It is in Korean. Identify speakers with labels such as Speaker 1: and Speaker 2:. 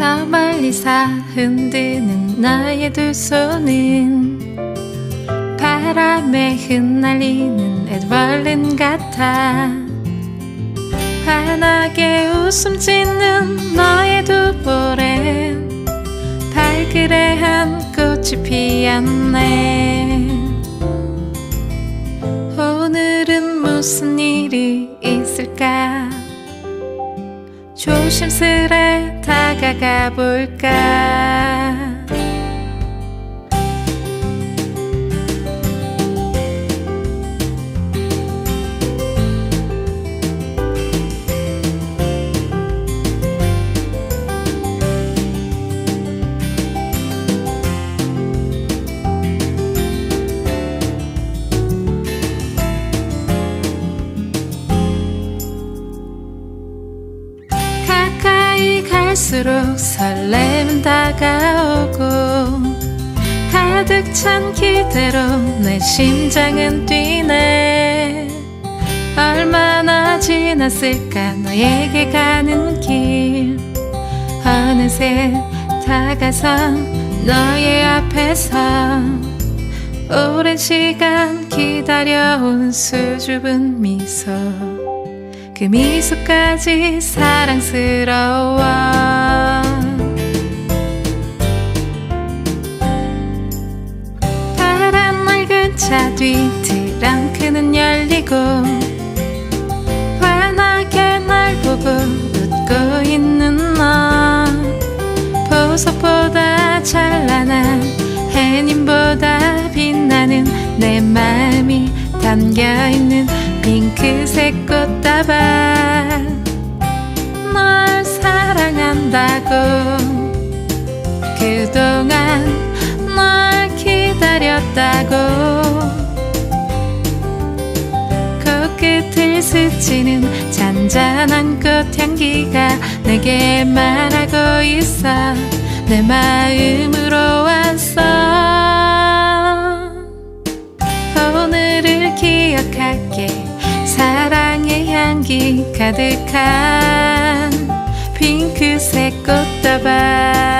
Speaker 1: 멀리서 흔드는 너의 두 손은 바람에 흩날리는 애벌른 같아. 환하게 웃음 짓는 너의 두 볼엔 발그레 한 꽃이 피었네. 오늘은 무슨 일이 있을까 조심스레 다가가 볼까 가까이 갈수록 설렘은 다가오고 가득 찬 기대로 내 심장은 뛰네. 얼마나 지났을까 너에게 가는 길. 어느새 다가선 너의 앞에서 오랜 시간 기다려온 수줍은 미소 그 미소까지 사랑스러워. 파란 맑은 차 뒤 트렁크는 열리고 환하게 날 보고 웃고 있는 너. 보석보다 찬란한 해님보다 빛나는 내 마음이 담겨있는 핑크색 꽃다발 널 사랑한다고 그동안 널 기다렸다고 코끝을 스치는 잔잔한 꽃향기가 내게 말하고 있어 내 마음으로 왔어 가득한 핑크색 꽃다발